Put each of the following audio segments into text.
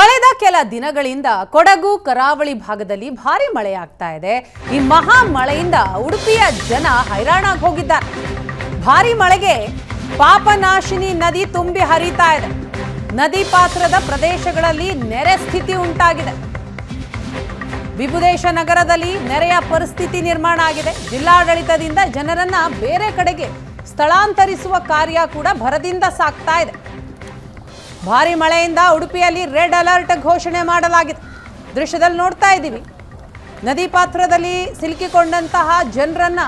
ಕಳೆದ ಕೆಲ ದಿನಗಳಿಂದ ಕೊಡಗು, ಕರಾವಳಿ ಭಾಗದಲ್ಲಿ ಭಾರಿ ಮಳೆಯಾಗ್ತಾ ಇದೆ. ಈ ಮಹಾ ಮಳೆಯಿಂದ ಉಡುಪಿಯ ಜನ ಹೈರಾಣಾಗಿ ಹೋಗಿದ್ದಾರೆ. ಭಾರಿ ಮಳೆಗೆ ಪಾಪನಾಶಿನಿ ನದಿ ತುಂಬಿ ಹರಿತಾ ಇದೆ. ನದಿ ಪಾತ್ರದ ಪ್ರದೇಶಗಳಲ್ಲಿ ನೆರೆ ಸ್ಥಿತಿ ಉಂಟಾಗಿದೆ. ವಿಭುದೇಶ ನಗರದಲ್ಲಿ ನೆರೆಯ ಪರಿಸ್ಥಿತಿ ನಿರ್ಮಾಣ ಆಗಿದೆ. ಜಿಲ್ಲಾಡಳಿತದಿಂದ ಜನರನ್ನ ಬೇರೆ ಕಡೆಗೆ ಸ್ಥಳಾಂತರಿಸುವ ಕಾರ್ಯ ಕೂಡ ಭರದಿಂದ ಸಾಗ್ತಾ ಇದೆ. ಭಾರಿ ಮಳೆಯಿಂದ ಉಡುಪಿಯಲ್ಲಿ ರೆಡ್ ಅಲರ್ಟ್ ಘೋಷಣೆ ಮಾಡಲಾಗಿದೆ. ದೃಶ್ಯದಲ್ಲಿ ನೋಡ್ತಾ ಇದ್ದೀವಿ. ನದಿ ಪಾತ್ರದಲ್ಲಿ ಸಿಲುಕಿಕೊಂಡಂತಹ ಜನರನ್ನ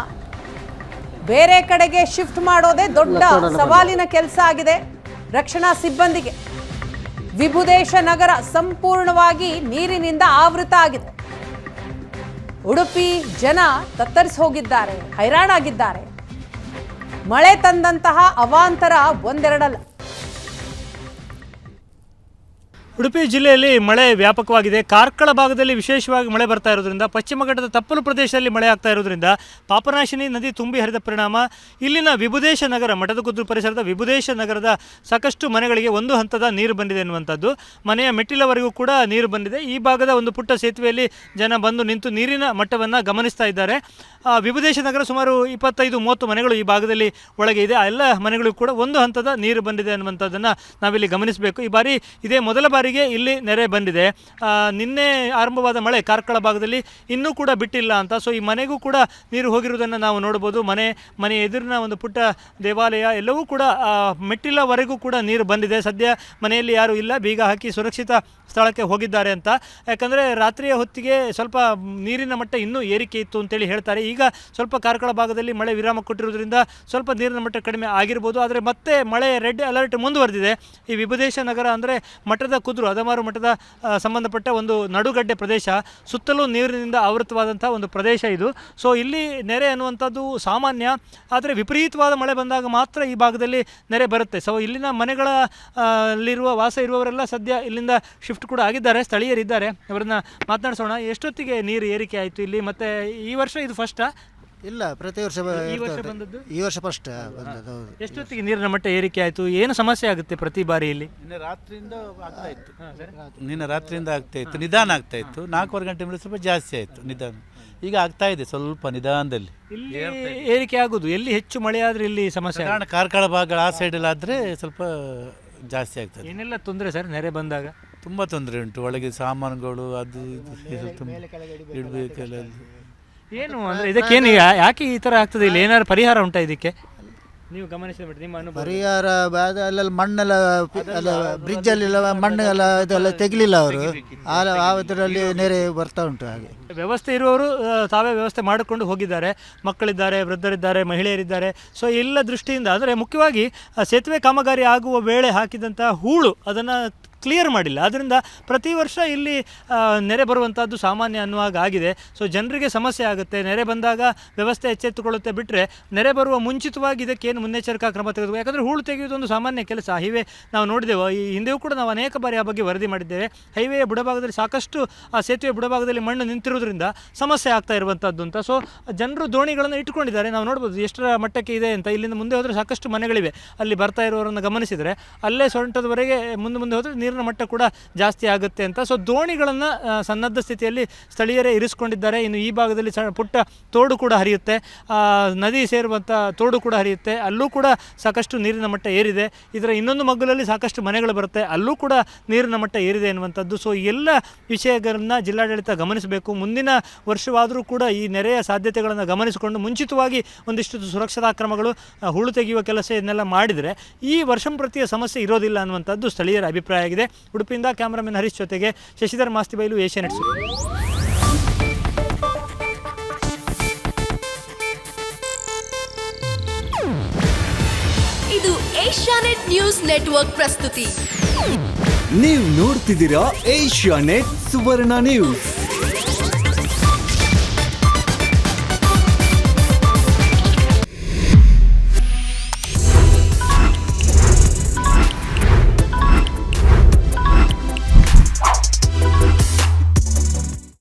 ಬೇರೆ ಕಡೆಗೆ ಶಿಫ್ಟ್ ಮಾಡೋದೇ ದೊಡ್ಡ ಸವಾಲಿನ ಕೆಲಸ ಆಗಿದೆ. ರಕ್ಷಣಾ ಸಿಬ್ಬಂದಿಗೆ ವಿಭುದೇಶ ನಗರ ಸಂಪೂರ್ಣವಾಗಿ ನೀರಿನಿಂದ ಆವೃತ ಆಗಿದೆ. ಉಡುಪಿ ಜನ ತತ್ತರಿಸಿ ಹೋಗಿದ್ದಾರೆ ಹೈರಾಣಾಗಿದ್ದಾರೆ. ಮಳೆ ತಂದಂತಹ ಅವಾಂತರ ಒಂದೆರಡಲ್ಲ. ಉಡುಪಿ ಜಿಲ್ಲೆಯಲ್ಲಿ ಮಳೆ ವ್ಯಾಪಕವಾಗಿದೆ. ಕಾರ್ಕಳ ಭಾಗದಲ್ಲಿ ವಿಶೇಷವಾಗಿ ಮಳೆ ಬರ್ತಾ ಇರೋದ್ರಿಂದ, ಪಶ್ಚಿಮ ಘಟ್ಟದ ತಪ್ಪಲು ಪ್ರದೇಶದಲ್ಲಿ ಮಳೆ ಆಗ್ತಾ ಇರೋದ್ರಿಂದ ಪಾಪನಾಶಿನಿ ನದಿ ತುಂಬಿ ಹರಿದ ಪರಿಣಾಮ, ಇಲ್ಲಿನ ವಿಭುದೇಶ ನಗರ ಮಠದಗುದ್ರು ಪರಿಸರದ ವಿಭುದೇಶ ನಗರದ ಸಾಕಷ್ಟು ಮನೆಗಳಿಗೆ ಒಂದು ಹಂತದ ನೀರು ಬಂದಿದೆ ಎನ್ನುವಂಥದ್ದು. ಮನೆಯ ಮೆಟ್ಟಿಲವರೆಗೂ ಕೂಡ ನೀರು ಬಂದಿದೆ. ಈ ಭಾಗದ ಒಂದು ಪುಟ್ಟ ಸೇತುವೆಯಲ್ಲಿ ಜನ ಬಂದು ನಿಂತು ನೀರಿನ ಮಟ್ಟವನ್ನು ಗಮನಿಸ್ತಾ ಇದ್ದಾರೆ. ವಿಭುದೇಶ ನಗರ ಸುಮಾರು ಇಪ್ಪತ್ತೈದು, ಮೂವತ್ತು ಮನೆಗಳು ಈ ಭಾಗದಲ್ಲಿ ಒಳಗೆ ಇದೆ. ಆ ಎಲ್ಲ ಮನೆಗಳಿಗೂ ಕೂಡ ಒಂದು ಹಂತದ ನೀರು ಬಂದಿದೆ ಅನ್ನುವಂಥದ್ದನ್ನು ನಾವಿಲ್ಲಿ ಗಮನಿಸಬೇಕು. ಈ ಬಾರಿ ಇದೇ ಮೊದಲ ಬಾರಿಗೆ ಇಲ್ಲಿ ನೆರೆ ಬಂದಿದೆ. ನಿನ್ನೆ ಆರಂಭವಾದ ಮಳೆ ಕಾರ್ಕಳ ಭಾಗದಲ್ಲಿ ಇನ್ನೂ ಕೂಡ ಬಿಟ್ಟಿಲ್ಲ ಅಂತ. ಸೊ ಈ ಮನೆಗೂ ಕೂಡ ನೀರು ಹೋಗಿರುವುದನ್ನು ನಾವು ನೋಡ್ಬೋದು ಮನೆ ಮನೆ ಎದುರಿನ ಒಂದು ಪುಟ್ಟ ದೇವಾಲಯ ಎಲ್ಲವೂ ಕೂಡ ಮೆಟ್ಟಿಲವರೆಗೂ ಕೂಡ ನೀರು ಬಂದಿದೆ. ಸದ್ಯ ಮನೆಯಲ್ಲಿ ಯಾರೂ ಇಲ್ಲ. ಬೀಗ ಹಾಕಿ ಸುರಕ್ಷಿತ ಸ್ಥಳಕ್ಕೆ ಹೋಗಿದ್ದಾರೆ ಅಂತ. ಯಾಕಂದರೆ ರಾತ್ರಿಯ ಹೊತ್ತಿಗೆ ಸ್ವಲ್ಪ ನೀರಿನ ಮಟ್ಟ ಇನ್ನೂ ಏರಿಕೆ ಇತ್ತು ಅಂತೇಳಿ ಹೇಳ್ತಾರೆ. ಈಗ ಸ್ವಲ್ಪ ಕಾರ್ಕಳ ಭಾಗದಲ್ಲಿ ಮಳೆ ವಿರಾಮ ಕೊಟ್ಟಿರುವುದರಿಂದ ಸ್ವಲ್ಪ ನೀರಿನ ಮಟ್ಟ ಕಡಿಮೆ ಆಗಿರ್ಬೋದು. ಆದರೆ ಮತ್ತೆ ಮಳೆ ರೆಡ್ ಅಲರ್ಟ್ ಮುಂದುವರೆದಿದೆ. ಈ ವಿಭದೇಶ ನಗರ ಅಂದರೆ ಮಠದ ಕುದುರು ಅದಮಾರು ಮಠದ ಸಂಬಂಧಪಟ್ಟ ಒಂದು ನಡುಗಡ್ಡೆ ಪ್ರದೇಶ, ಸುತ್ತಲೂ ನೀರಿನಿಂದ ಆವೃತವಾದಂಥ ಒಂದು ಪ್ರದೇಶ ಇದು. ಸೊ ಇಲ್ಲಿ ನೆರೆ ಅನ್ನುವಂಥದ್ದು ಸಾಮಾನ್ಯ, ಆದರೆ ವಿಪರೀತವಾದ ಮಳೆ ಬಂದಾಗ ಮಾತ್ರ ಈ ಭಾಗದಲ್ಲಿ ನೆರೆ ಬರುತ್ತೆ. ಸೊ ಇಲ್ಲಿನ ಮನೆಗಳ ಅಲ್ಲಿರುವ ವಾಸ ಇರುವವರೆಲ್ಲ ಸದ್ಯ ಇಲ್ಲಿಂದ ಶಿಫ್ಟ್ ಕೂಡ ಆಗಿದ್ದಾರೆ, ಸ್ಥಳೀಯರಿದ್ದಾರೆ. ಅವರನ್ನು ಮಾತನಾಡಿಸೋಣ. ಎಷ್ಟೊತ್ತಿಗೆ ನೀರು ಏರಿಕೆ ಆಯಿತು ಇಲ್ಲಿ? ಮತ್ತು ಈ ವರ್ಷ ಇದು ಫಸ್ಟಾ ಇಲ್ಲ ಪ್ರತಿ ವರ್ಷ ಬ- ಈ ವರ್ಷ ಇರ್ತದೆ. ಬಂದದ್ದು? ಈ ವರ್ಷ ಫಸ್ಟ್ ಬಂದದ್ದು ಹೌದು. ಎಷ್ಟೊತ್ತಿಗೆ ನೀರಿನ ಮಟ್ಟ ಏರಿಕೆ ಆಯಿತು? ಏನು ಸಮಸ್ಯೆ ಆಗುತ್ತೆ ಪ್ರತಿ ಬಾರಿ ಇಲ್ಲಿ ನಿನ್ನೆ ರಾತ್ರಿಯಿಂದ ಆಗ್ತಾ ಇತ್ತು. ನಿನ್ನೆ ರಾತ್ರಿಯಿಂದ ಆಗ್ತಾ ಇತ್ತು. ನಿಧಾನ ಆಗ್ತಾ ಇತ್ತು. ನಾಲ್ಕೂವರೆ ಗಂಟೆ ಮೇಲೆ ಸ್ವಲ್ಪ ಜಾಸ್ತಿ ಆಯಿತು ನಿಧಾನ. ಈಗ ಆಗ್ತಾ ಇದೆ ಸ್ವಲ್ಪ ನಿಧಾನದಲ್ಲಿ. ಇಲ್ಲಿ ಏರಿಕೆ ಆಗುದು. ಎಲ್ಲಿ ಹೆಚ್ಚು ಮಳೆ ಆದ್ರೆ ಇಲ್ಲಿ ಸಮಸ್ಯೆ. ಕಾರಣ ಕಾರ್ಕಳ ಭಾಗಗಳ ಆ ಸೈಡಲ್ಲಿ ಆದರೆ ಸ್ವಲ್ಪ ಜಾಸ್ತಿ ಆಗ್ತದೆ. ಏನೆಲ್ಲ ತೊಂದರೆ ಸರ್ ನೆರೆ ಬಂದಾಗ? ತುಂಬ ತೊಂದರೆ ಉಂಟು. ಒಳಗೆ ಸಾಮಾನುಗಳು ಅದು ಇದು ತುಂಬ ಇಡಬೇಕೆಲ್ಲ ಏನು ಅಂದ್ರೆ ಇದಕ್ಕೇನು ಏನು ಯಾಕೆ ಈ ತರ ಆಗ್ತದೆ? ಇಲ್ಲಿ ಏನಾದ್ರು ಪರಿಹಾರ ಉಂಟಾ ಇದಕ್ಕೆ? ನೀವು ಗಮನಿಸಿದ್ರಿ ನಿಮ್ಮ ಅನುಭವ ಪರಿಹಾರ ಬ- ಅದು ಅಲ್ಲೆಲ್ಲ ಮಣ್ಣೆಲ್ಲ ಪಿ- ಅಲ್ಲ ಬ್ರಿಡ್ಜ್ ಅಲ್ಲಿ ಮಣ್ಣೆಲ್ಲ ಇದೆಲ್ಲ ತೆಗಿಲಿಲ್ಲ ಅವರು. ಆ ಅದರಲ್ಲಿ ನೆರೆ ಬರ್ತಾ ಉಂಟು ಹಾಗೆ. ವ್ಯವಸ್ಥೆ ಇರುವವರು ಆ, ತಾವೇ ವ್ಯವಸ್ಥೆ ಮಾಡಿಕೊಂಡು ಹೋಗಿದ್ದಾರೆ. ಮಕ್ಕಳಿದ್ದಾರೆ ವೃದ್ಧರಿದ್ದಾರೆ ಮಹಿಳೆಯರಿದ್ದಾರೆ. ಸೊ ಎಲ್ಲ ದೃಷ್ಟಿಯಿಂದ ಅಂದರೆ ಮುಖ್ಯವಾಗಿ ಆ, ಸೇತುವೆ ಕಾಮಗಾರಿ ಆಗುವ ವೇಳೆ ಹಾಕಿದಂಥ ಹೂಳು ಅದನ್ನು ಕ್ಲಿಯರ್ ಮಾಡಿಲ್ಲ. ಅದರಿಂದ ಪ್ರತಿ ವರ್ಷ ಇಲ್ಲಿ ನೆರೆ ಬರುವಂಥದ್ದು ಸಾಮಾನ್ಯ ಅನ್ನುವಾಗ ಆಗಿದೆ. ಸೊ ಜನರಿಗೆ ಸಮಸ್ಯೆ ಆಗುತ್ತೆ. ನೆರೆ ಬಂದಾಗ ವ್ಯವಸ್ಥೆ ಎಚ್ಚೆತ್ತುಕೊಳ್ಳುತ್ತೆ ಬಿಟ್ಟರೆ ನೆರೆ ಬರುವ ಮುಂಚಿತವಾಗಿ ಇದಕ್ಕೇನು ಮುನ್ನೆಚ್ಚರಿಕಾ ಕ್ರಮ ತೆಗೆದು ಯಾಕಂದರೆ ಹೂಳು ತೆಗೆಯುವುದು ಒಂದು ಸಾಮಾನ್ಯ ಕೆಲಸ. ಹೈವೇ ನಾವು ನೋಡಿದೆವು. ಈ ಹಿಂದೆಯೂ ಕೂಡ ನಾವು ಅನೇಕ ಬಾರಿ ಆ ಬಗ್ಗೆ ವರದಿ ಮಾಡಿದ್ದೇವೆ. ಹೈವೇಯ ಬುಡಭಾಗದಲ್ಲಿ ಸಾಕಷ್ಟು, ಆ ಸೇತುವೆ ಬುಡಭಾಗದಲ್ಲಿ ಮಣ್ಣು ನಿಂತಿರೋದ್ರಿಂದ ಸಮಸ್ಯೆ ಆಗ್ತಾ ಇರುವಂಥದ್ದು ಅಂತ. ಸೊ ಜನರು ದೋಣಿಗಳನ್ನು ಇಟ್ಕೊಂಡಿದ್ದಾರೆ ನಾವು ನೋಡ್ಬೋದು ಎಷ್ಟರ ಮಟ್ಟಕ್ಕೆ ಇದೆ ಅಂತ. ಇಲ್ಲಿಂದ ಮುಂದೆ ಹೋದರೆ ಸಾಕಷ್ಟು ಮನೆಗಳಿವೆ. ಅಲ್ಲಿ ಬರ್ತಾ ಇರುವವರನ್ನು ಗಮನಿಸಿದರೆ, ಅಲ್ಲೇ ಸೊಂಟದವರೆಗೆ ಮುಂದೆ ಮುಂದೆ ಹೋದರೆ ನೀರಿನ ಮಟ್ಟ ಕೂಡ ಜಾಸ್ತಿ ಆಗುತ್ತೆ ಅಂತ. ಸೊ ದೋಣಿಗಳನ್ನು ಸನ್ನದ್ಧ ಸ್ಥಿತಿಯಲ್ಲಿ ಸ್ಥಳೀಯರೇ ಇರಿಸ್ಕೊಂಡಿದ್ದಾರೆ. ಇನ್ನು ಈ ಭಾಗದಲ್ಲಿ ಪುಟ್ಟ ತೋಡು ಕೂಡ ಹರಿಯುತ್ತೆ. ನದಿ ಸೇರುವಂಥ ತೋಡು ಕೂಡ ಹರಿಯುತ್ತೆ. ಅಲ್ಲೂ ಕೂಡ ಸಾಕಷ್ಟು ನೀರಿನ ಮಟ್ಟ ಏರಿದೆ. ಇದರ ಇನ್ನೊಂದು ಮಗ್ಗಲಲ್ಲಿ ಸಾಕಷ್ಟು ಮನೆಗಳು ಬರುತ್ತೆ. ಅಲ್ಲೂ ಕೂಡ ನೀರಿನ ಮಟ್ಟ ಏರಿದೆ ಎನ್ನುವಂಥದ್ದು. ಸೊ ಎಲ್ಲ ವಿಷಯಗಳನ್ನು ಜಿಲ್ಲಾಡಳಿತ ಗಮನಿಸಬೇಕು. ಮುಂದಿನ ವರ್ಷವಾದರೂ ಕೂಡ ಈ ನೆರೆಯ ಸಾಧ್ಯತೆಗಳನ್ನು ಗಮನಿಸಿಕೊಂಡು ಮುಂಚಿತವಾಗಿ ಒಂದಿಷ್ಟು ಸುರಕ್ಷತಾ ಕ್ರಮಗಳು ಹೂಳು ತೆಗೆಯುವ ಕೆಲಸ ಇದನ್ನೆಲ್ಲ ಮಾಡಿದರೆ ಈ ವರ್ಷಂಪ್ರತಿಯ ಸಮಸ್ಯೆ ಇರೋದಿಲ್ಲ ಅನ್ನುವಂಥದ್ದು ಸ್ಥಳೀಯರ ಅಭಿಪ್ರಾಯ ಆಗಿದೆ. ಉಡುಪಿಯಿಂದ ಕ್ಯಾಮರಾಮನ್ ಹರೀಶ್ ಜೊತೆಗೆ ಶಶಿಧರ್ ಮಾಸ್ತಿಬೈಲು ಏಷ್ಯಾ ನೆಟ್ಸ್. ಇದು ಏಷ್ಯಾನೆಟ್ ನ್ಯೂಸ್ ನೆಟ್ವರ್ಕ್ ಪ್ರಸ್ತುತಿ. ನೀವು ನೋಡ್ತಿದ್ದೀರಾ ಏಷ್ಯಾ ನೆಟ್ ಸುವರ್ಣ ನ್ಯೂಸ್.